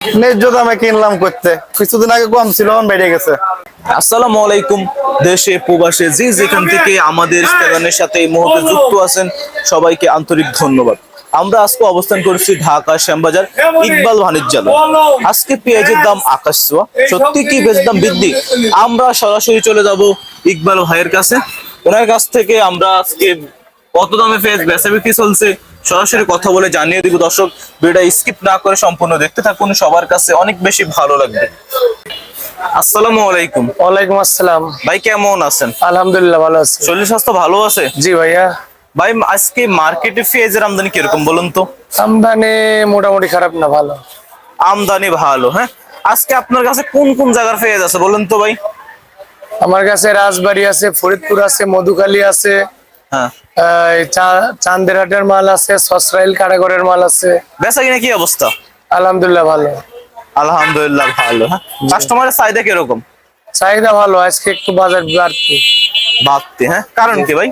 ন্যায্য দামে কিনলাম করতে। কিছুদিন আগে কম ছিল, এখন বেড়ে গেছে। আসসালামু আলাইকুম, দেশে প্রবাসে যে যেখান থেকে আমাদের সাথে এই মুহূর্তে যুক্ত আছেন, সবাইকে আন্তরিক ধন্যবাদ। আমরা আজকে অবস্থান করছি ঢাকা শ্যামবাজার ইকবাল বাণিজ্যালয়। আজকে পেঁয়াজের দাম আকাশ ছোঁয়া। সত্যি কি পেঁয়াজের দাম বৃদ্ধি? আমরা সরাসরি চলে যাব ইকবাল ভাইয়ের কাছে। ওনার কাছ থেকে আমরা আজকে কত দামে পেঁয়াজ বেচা চলছে সরাসরি কথা বলে জানিয়ে দিব দর্শক ভিডিওটা স্কিপ না করে সম্পূর্ণ দেখতে থাকুন সবার কাছে অনেক বেশি ভালো লাগবে। আসসালামু আলাইকুম। ওয়ালাইকুম আসসালাম। ভাই কেমন আছেন? আলহামদুলিল্লাহ ভালো আছি। শরীর স্বাস্থ্য ভালো আছে? জি ভাইয়া। ভাই আজকে মার্কেটে পেঁয়াজের আমদানি কীরকম বলুন তো? আমদানি মোটামুটি খারাপ না ভালো। আমদানি ভালো হ্যাঁ? আজকে আপনার কাছে কোন কোন জায়গার পেঁয়াজ আছে বলুন তো ভাই? আমার কাছে রাজবাড়ি আছে ফরিদপুর আছে মধুকালী আছে চান্দেরহাটের মাল আছে সসরাইল কারাগরের মাল আছে। বেচা কিনা কি অবস্থা? আলহামদুলিল্লাহ ভালো। আলহামদুলিল্লাহ ভালো হ্যাঁ। কাস্টমারের চাহিদা কীরকম? চাহিদা ভালো আজকে একটু বাজার বাড়তি। বাড়তি হ্যাঁ। কারণ কি ভাই?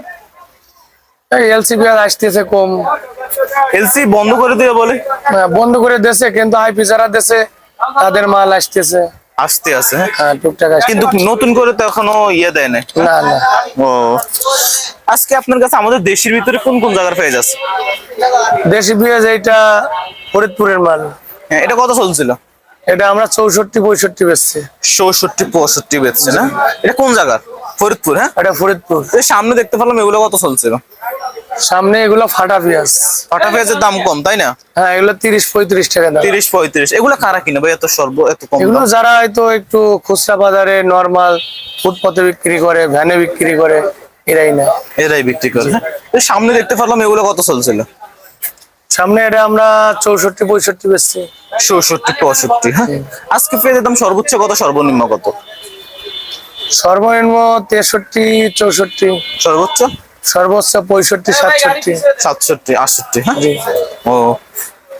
এলসিবি আসতেছে কম। এলসি বন্ধ করে দিবে বলে। আহ, বন্ধ করে দেশে কিন্তু আইপি যারা দেশে তাদের মাল আসতেছে। আসতে আছে হ্যাঁ? হ্যাঁ টুকটাক কিন্তু নতুন করে তো এখনও ইয়ে দেয় না না না। ও। আজকে আপনার কাছে আমাদের দেশের ভিতরে কোন কোন জায়গার পেঁয়াজ আছে? দেশি পেঁয়াজ এইটা ফরিদপুরের মাল। হ্যাঁ এটা কত চলছিল? এটা আমরা চৌষট্টি পঁয়ষট্টি বেচছি। চৌষট্টি পঁয়ষট্টি বেচছে না? এটা কোন জায়গার? ফরিদপুর হ্যাঁ? এটা ফরিদপুর। সামনে দেখতে পেলাম এগুলো কত চলছিল? সামনে এগুলো ফাটা পেঁয়াজ। পাটা পেঁয়াজের দাম কম তাই না? হ্যাঁ এগুলো তিরিশ পঁয়ত্রিশ টাকা দাম। তিরিশ পঁয়ত্রিশ এগুলো কারা কিনে ভাই? এত সর্ব এত কম এগুলো যারা হয়তো একটু খুচরা বাজারে নর্মাল ফুটপথে বিক্রি করে ভ্যানে বিক্রি করে এরাই না এরাই বিক্রি করে? সামনে দেখতে পারলাম এগুলো কত চলছিল? সামনে এটা আমরা চৌষট্টি পঁয়ষট্টি বেচছি। চৌষট্টি পঁয়ষট্টি হ্যাঁ? আজকে পেঁয়াজের দাম সর্বোচ্চ কত সর্বনিম্ন কত? সর্বনিম্ন তেষট্টি চৌষট্টি। সর্বোচ্চ? সর্বোচ্চ পঁয়ষট্টি সাতষট্টি। সাতষট্টি আটষট্টি। হ্যাঁ। ও।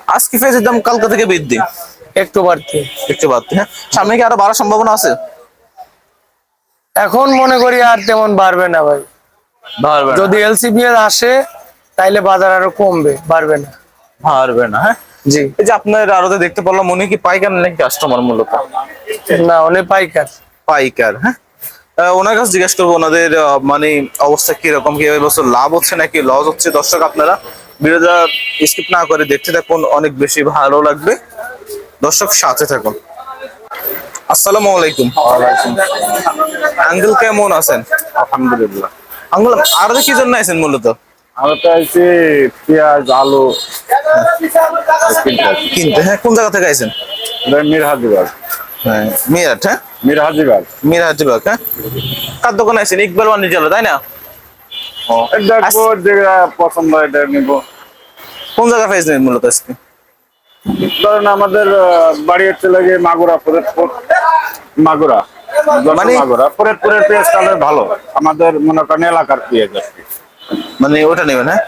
আজকে পেঁয়াজের দাম কালকা থেকে বৃদ্ধি। একটু বাড়তি। একটু বাড়তি হ্যাঁ। সামনে কি আরও বাড়ার সম্ভাবনা আছে? এখন মনে করি আর তেমন বাড়বে না ভাই। বাড়বে না। যদি এলসিপিএল আসে তাইলে বাজার আরও কমবে বাড়বে না। বাড়বে না হ্যাঁ? জি। এই যে আপনার আরও দেখতে পারলাম উনি কি পাইকার নাকি কাস্টমার মূলত? না অনেক পাইকার। পাইকার হ্যাঁ? ওনার কাছে জিজ্ঞেস করব ওনাদের মানে অবস্থা কীরকম কি বছর লাভ হচ্ছে নাকি লস হচ্ছে? দর্শক আপনারা ভিডিওটা স্কিপ না করে দেখতে থাকুন অনেক বেশি ভালো লাগবে। দর্শক সাথে থাকুন। আসসালামু আলাইকুম। আঙ্কেল কেমন আছেন? আলহামদুলিল্লাহ। আঙ্কেল আর কি জন্য আছেন মূলত? আমরা তো আইছি পেঁয়াজ আলু কিনতে হ্যাঁ কোন জায়গা থেকে আছেন মির হাজিবাগ হ্যাঁ মিরাট হ্যাঁ? মির হাজিবাগ। মিরাজবাগ হ্যাঁ? কার দোকানে আছেন ইকবাল বাণিজ্য তাই না? দেখব যেটা পছন্দ হয় এটা নিবো। কোন জায়গা পেয়েছেন মূলত আজকে? ধরেন আমাদের বাড়ি মাগুরা ফরিদপুর। মাগুরা মানে- মাগুরা। ফরিদপুরের পেঁয়াজ তাদের ভালো। আমাদের মনে করেন এলাকার পেঁয়াজ মানে ওটা নেবেন হ্যাঁ?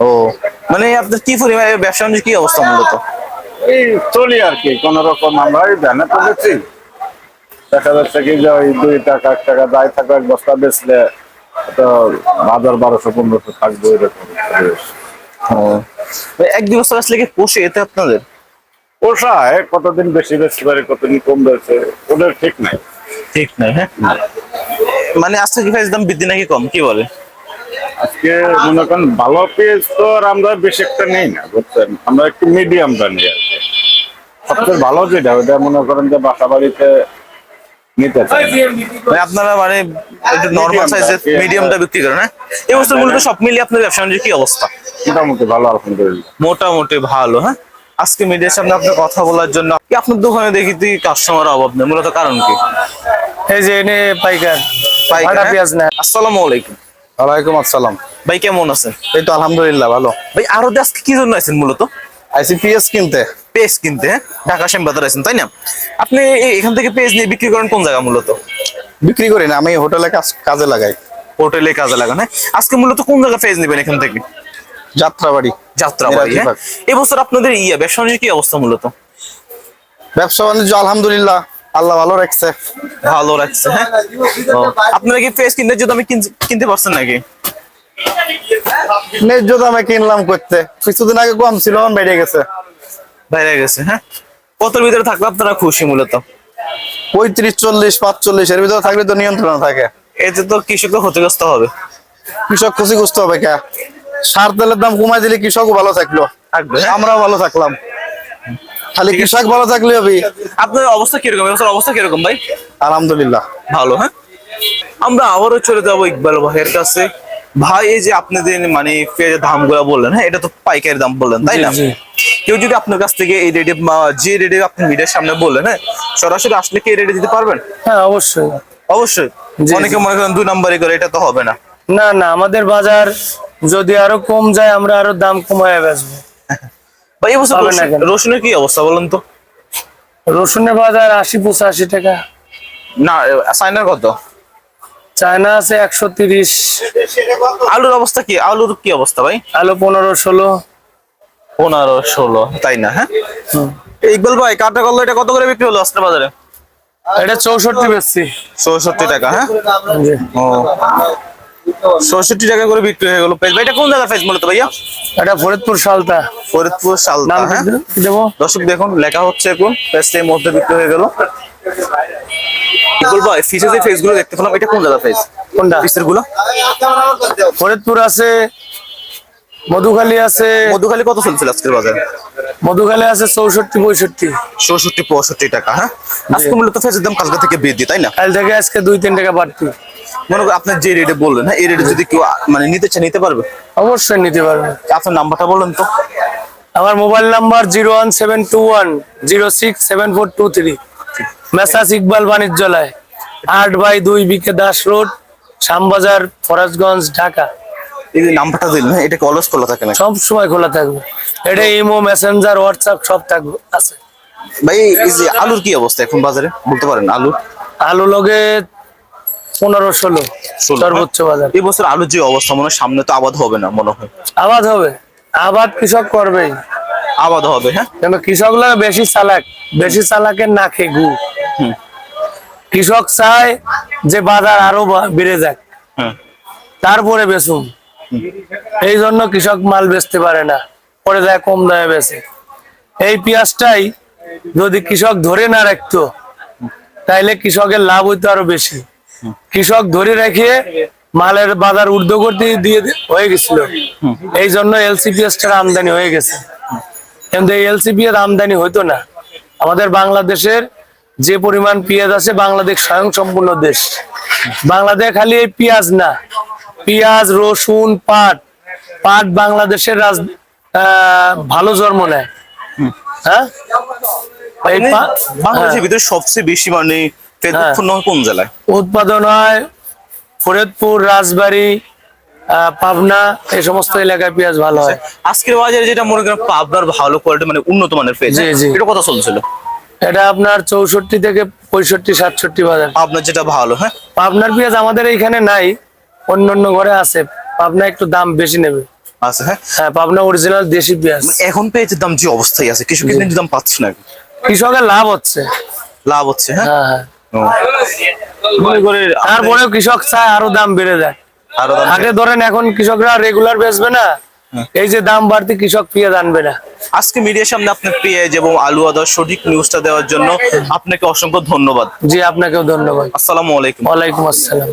ও। মানে আপনার কি পরিমাণে ব্যবসা কি অবস্থা মূলত? এই চলি আর কি কোন রকম আমরা ওই ভ্যানে তুলেছি। দেখা যাচ্ছে কি যে ওই দুই টাকা এক টাকা দায় থাকা এক বস্তা বেচলে তো হাজার বারোশো পনেরোশো থাকবে এরকম। ভাই, এক দিবস আসলে কি পোষে এতে আপনাদের? পোষায় কতদিন বেশি বেশি পারে কতদিন কম বেড়েছে ওদের ঠিক নাই। ঠিক নাই হ্যাঁ। মানে আজকে কি প্রাইস দাম বৃদ্ধি নাকি কম? কি বলে? আজকে মনে করেন ভালো পেজ তো আর আমরা বেশি একটা নেই না বুঝছেন? আমরা একটু মিডিয়ামটা নিই আর কি। সবচেয়ে ভালো যেটা ওটা মনে করেন যে বাসা বাড়িতে নিতে চাই। আপনারা মানে একটু নর্মাল সাইজের মিডিয়ামটা বিক্রি করেন হ্যাঁ? এই বছর মূলত সব মিলিয়ে আপনার ব্যবসা কি অবস্থা? মোটামুটি ভালো আলহামদুলিল্লাহ। মোটামুটি ভালো হ্যাঁ? আজকে মিডিয়ার সামনে আপনার কথা বলার জন্য কি আপনার দোকানে দেখি তুই কাস্টমার অভাব নেই? মূলত কারণ কি? এই যে এনে পাইকার পাইকার, হ্যাঁ? পেঁয়াজ না আসসালামু আলাইকুম। ওয়ালাইকুম আসসালাম। ভাই কেমন আছেন? এই তো আলহামদুলিল্লাহ ভালো। ভাই আরও আজকে কি জন্য আছেন মূলত? আইসি কিনতে। পেজ কিনতে হ্যাঁ? ঢাকা শ্যামবাজার আছেন তাই না? আপনি এখান থেকে নিয়ে বিক্রি করেন কোন জায়গা মূলত? বিক্রি করি না আমি হোটেলে কাজ লাগাই। হোটেলে কাজে লাগান হ্যাঁ? আজকে মূলত কোন জায়গা পেজ নেবেন এখান থেকে? যাত্রাবাড়ি। যাত্রাবাড়ি হ্যাঁ। এবছর আপনাদের ইয়ে ব্যবসা কি অবস্থা মূলত? ব্যবসা বাণিজ্য আলহামদুলিল্লাহ। আল্লাহ ভালো রাখছে। ভালো রাখছে হ্যাঁ? আপনারা কি পেজ কিনতে যদি আমি কিনতে পারছেন নাকি? ন্যায্য দামে কিনলাম করতে। কিছুদিন আগে কম ছিল এখন বেড়ে গেছে। বাইরে গেছে হ্যাঁ? কতর ভিতরে থাকলে আপনারা খুশি মূলত? পঁয়ত্রিশ চল্লিশ পাঁচচল্লিশ এর ভিতরে থাকলে তো নিয়ন্ত্রণ থাকে। এতে তো কৃষক তো ক্ষতিগ্রস্ত হবে। কৃষক ক্ষতিগ্রস্ত হবে কে? সার তেলের দাম কমাই দিলে কৃষকও ভালো থাকল। হ্যাঁ? আমরাও ভালো থাকলাম। খালি কৃষক ভালো থাকলে হবে? আপনার অবস্থা কীরকম? এবছর অবস্থা কীরকম ভাই? আলহামদুলিল্লাহ। ভালো হ্যাঁ? আমরা আবারও চলে যাব ইকবাল ভাইয়ের কাছে। ভাই এই যে আপনাদের মানে পেঁয়াজের দামগুলা বললেন হ্যাঁ এটা তো পাইকারি দাম বললেন তাই না। কেউ যদি আপনার কাছ থেকে এই রেটে যে রেটে আপনি মিডিয়ার সামনে বললেন হ্যাঁ সরাসরি আসলে কি রেটে দিতে পারবেন? হ্যাঁ অবশ্যই। অবশ্যই। অনেকে মনে করেন দুই নম্বরে করে এটা তো হবে না। না না আমাদের বাজার যদি আরও কম যায় আমরা আরও দাম কমায় বেচবো। ভাই বছর না কেন? রসুনের কি অবস্থা বলেন তো? রসুনের বাজার আশি পঁচাশি টাকা। না চাইনার কত? চায়না আছে একশো তিরিশ। আলুর অবস্থা কি? আলুর কি অবস্থা ভাই? আলু পনেরো ষোলো। পনেরো ষোলো তাই না হ্যাঁ? ইকবাল ভাই কাটা কল্লো এটা কত করে বিক্রি হলো আজকের বাজারে? এটা চৌষট্টি বেচছি। চৌষট্টি টাকা হ্যাঁ? ও। চৌষট্টি টাকা করে বিক্রি হয়ে গেল। ভাই এটা কোন জায়গার ফেস মূলত ভাইয়া? এটা ফরিদপুর সালতা ফরিদপুর সালতা হ্যাঁ? দর্শক দেখুন লেখা হচ্ছে এখন পেজটা এই মধ্যে বিক্রি হয়ে গেল। ভাই ফিসে যে ফেসগুলো দেখতে পেলাম এটা কোন জায়গার ফেস কোনটা? ফিসেরগুলো ফরিদপুর আছে মধুখালী আছে মধুখালী কত চলছিল আজকের বাজারে? মধুখালী আছে চৌষট্টি পঁয়ষট্টি। চৌষট্টি পঁয়ষট্টি টাকা হ্যাঁ? আজকে মূলত ফেসের দাম কালকে থেকে বৃদ্ধি তাই না? কাল থেকে আজকে দুই তিন টাকা বাড়তি। মনে করেন আপনার যে রেটে বললেন হ্যাঁ এই রেটে যদি কেউ মানে নিতে চায় নিতে পারবে? অবশ্যই নিতে পারবে। আপনার নাম্বারটা বলেন তো। আমার mobile number zero one seven two one zero six seven four two three. মেসাজ Iqbal বাণিজ্যালয় আট বাই দুই বিকে দাস রোড শ্যামবাজার ফরাজগঞ্জ ঢাকা। এই যে নাম্বারটা দিলেন হ্যাঁ, এটা অলস খোলা থাকে না সব সময় খোলা থাকবে। এটা ইমো মেসেঞ্জার হোয়াটসঅ্যাপ সব থাকবে আছে। ভাই এই যে আলুর কি অবস্থা এখন বাজারে? বলতে পারেন আলু? আলু লগে পনেরো ষোলো সর্বোচ্চ বাজার। এই বছর আলুর যে অবস্থা মনে হয় সামনে তো আবাদ হবে না মনে হয়। আবাদ হবে। আবাদ কৃষক করবেই। আবাদ হবে হ্যাঁ? কিন্তু কৃষকরা বেশি চালাক। বেশি চালাকের না খেয়ে গু। হুম। কৃষক চায় যে বাজার আরও বেড়ে যাক। তারপরে বেচুম এই জন্য কৃষক মাল বেচতে পারে না, পরে যায় কম দামে বেচে। এই পেঁয়াজটাই যদি কৃষক ধরে না রাখতো, তাইলে কৃষকের লাভ হইতো আরও বেশি। কৃষক ধরে রেখে মালের বাজার ঊর্ধ্ব করতে দিয়ে হয়ে গেছিল। এই জন্য এলসিপিএসটার আমদানি হয়ে গেছে। কিন্তু এই এলসিপিএস আমদানি হইতো না। আমাদের বাংলাদেশের যে পরিমাণ পেঁয়াজ আছে, বাংলাদেশ স্বয়ং সম্পূর্ণ দেশ। বাংলাদেশ খালি এই পেঁয়াজ না। পেঁয়াজ রসুন পাট। পাট বাংলাদেশের রাজ ভালো জন্ম নেয়। হ্যাঁ? মানে বাংলাদেশের হ্যাঁ। ভিতরে সবচেয়ে বেশি মানে হ্যাঁ। উৎপন্ন হয়। কোন জেলায়? উৎপাদন হয় ফরিদপুর রাজবাড়ী পাবনা এই সমস্ত এলাকায় পেঁয়াজ ভালো হয়। আজকের বাজারে যেটা মনে করেন পাবনার ভালো কোয়ালিটি মানে উন্নত মানের পেজ জি, জি। এটা কত চলছিল? এটা আপনার চৌষট্টি থেকে পঁয়ষট্টি সাতষট্টি বাজার। আপনার যেটা ভালো হ্যাঁ? পাবনার পেঁয়াজ আমাদের এইখানে নাই অন্য অন্য ঘরে আছে পাবনা একটু দাম বেশি নেবে। আছে হ্যাঁ? হ্যাঁ পাবনা অরিজিনাল দেশি পেঁয়াজ। এখন পেঁয়াজের দাম যে অবস্থায় আছে কৃষকের কিন্তু দাম পাচ্ছে না কৃষকের লাভ হচ্ছে। লাভ হচ্ছে হ্যাঁ? হ্যাঁ হ্যাঁ। ও। মনে করে তারপরেও কৃষক চায় আরও দাম বেড়ে যায়। আগে ধরেন এখন কৃষকরা রেগুলার বেচবে না এই যে দাম বাড়তি কৃষক পেঁয়াজ আনবে না। আজকে মিডিয়ার সামনে আপনার পেঁয়াজ এবং আলু আদা সঠিক নিউজটা দেওয়ার জন্য আপনাকে অসংখ্য ধন্যবাদ। জি আপনাকেও ধন্যবাদ। আসসালামু আলাইকুম। ওয়ালাইকুম আসসালাম।